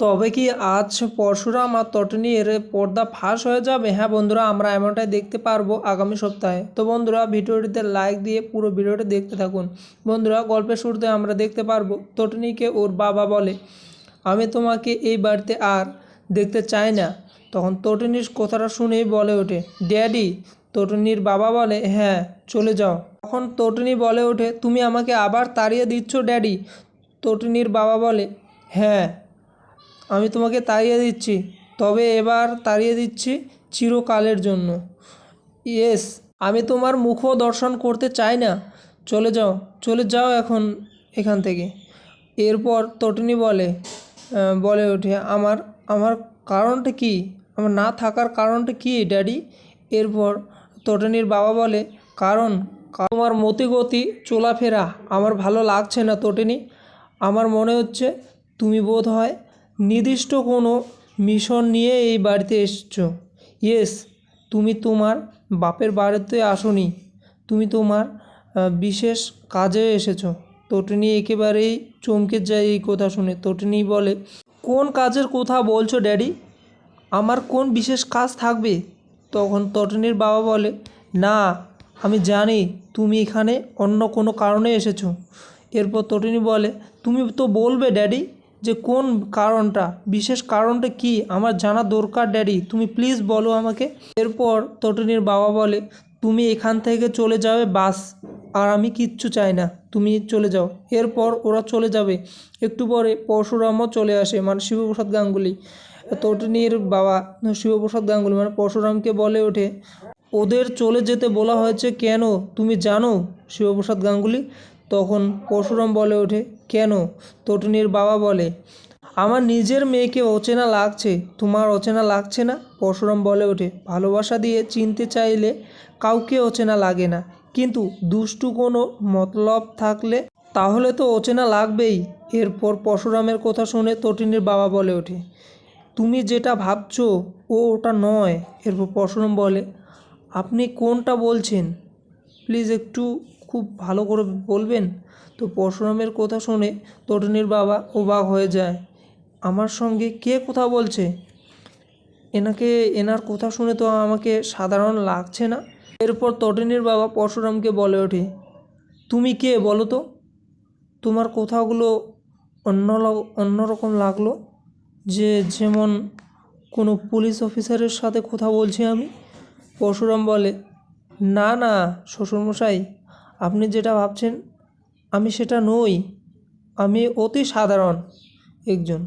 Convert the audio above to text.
তবে কি আজ পরশুরাম আর তটনি এর পর্দা ফাঁস হয়ে যাবে? হ্যাঁ বন্ধুরা, আমরা এমনটাই দেখতে পারব আগামী সপ্তাহে। তো বন্ধুরা, ভিডিওটিতে লাইক দিয়ে পুরো ভিডিওটি দেখতে থাকুন। বন্ধুরা, গল্পের শুরুতে আমরা দেখতে পারব তটনিকে ওর বাবা বলে, আমি তোমাকে এই বাড়িতে আর দেখতে চাই না। তখন তটনির কথাটা শুনেই বলে ওঠে, ড্যাডি, তটনির বাবা বলে হ্যাঁ চলে যাও। তখন তটনি বলে ওঠে, তুমি আমাকে আবার তাড়িয়ে দিচ্ছ, ড্যাডি? তটনির বাবা বলে হ্যাঁ। আমি তোমাকে তাড়িয়ে দিচ্ছি, তবে এবার তাড়িয়ে দিচ্ছি চিরকালের জন্য। ইয়েস, আমি তোমার মুখও দর্শন করতে চাই না। চলে যাও চলে যাও এখন এখান থেকে। এরপর তটিনী বলে বলে ওঠে, আমার আমার কারণটা কি? আমার না থাকার কারণটা কি, ড্যাডি? এরপর তটিনীর বাবা বলে, কারণ তোমার মতিগতি চলাফেরা। আমার ভালো লাগছে না, তটিনী। আমার মনে হচ্ছে তুমি বোধ হয় নির্দিষ্ট কোনো মিশন নিয়ে এই বাড়িতে এসেছ। ইয়েস, তুমি তোমার বাপের বাড়িতে আসোনি। তুমি তোমার বিশেষ কাজে এসেছ। তটিনী একেবারেই চমকে যায় এই কথা শুনে। তটিনী বলে, কোন কাজের কথা বলছো, ড্যাডি? আমার কোন বিশেষ কাজ থাকবে? তখন তটিনীর বাবা বলে, না, আমি জানি তুমি এখানে অন্য কোনো কারণে এসেছ। এরপর তটিনী বলে, তুমি তো বলবে, ড্যাডি যে কোন কারণটা, বিশেষ কারণটা কি, আমার জানা দরকার, ড্যাডি। তুমি প্লিজ বলো আমাকে। এরপর তটিনীর বাবা বলে, তুমি এখান থেকে চলে যাবে বাস, আর আমি কিচ্ছু চাই না। তুমি চলে যাও। এরপর ওরা চলে যাবে। একটু পরে পরশুরামও চলে আসে মানে শিবপ্রসাদ গাঙ্গুলি। তটিনীর বাবা শিবপ্রসাদ গাঙ্গুলি মানে পরশুরামকে বলে ওঠে, ওদের চলে যেতে বলা হয়েছে কেন? তুমি জানো? শিবপ্রসাদ গাঙ্গুলি। তখন পরশুরাম বলে ওঠে কেন? তটিনীর বাবা বলে, আমার নিজের মেয়েকে অচেনা লাগছে। তোমার অচেনা লাগছে না? পরশুরাম বলে ওঠে, ভালোবাসা দিয়ে চিনতে চাইলে কাউকে অচেনা লাগে না। কিন্তু দুষ্টু কোনো মতলব থাকলে তাহলে তো অচেনা লাগবেই। এরপর পরশুরামের কথা শুনে তটিনীর বাবা বলে ওঠে, তুমি যেটা ভাবছ, ও ওটা নয়। এরপর পরশুরাম বলে, আপনি কোনটা বলছেন? প্লিজ একটু খুব ভালো করে বলবেন? তো পরশুরামের কথা শুনে তটিনীর বাবা অবাক হয়ে যায়। আমার সঙ্গে কে কথা বলছে? এনাকে, এনার কথা শুনে তো আমাকে সাধারণ লাগছে না। এরপর তটিনীর বাবা পরশুরামকে বলে ওঠে, তুমি কে বলো তো? তোমার কথাগুলো অন্য অন্যরকম লাগল। যে যেমন কোনো পুলিশ অফিসারের সাথে কথা বলছি আমি। পরশুরাম বলে, না না, শ্বশুরমশাই আপনি যেটা ভাবছেন আমি সেটা নই আমি অতি সাধারণ একজন।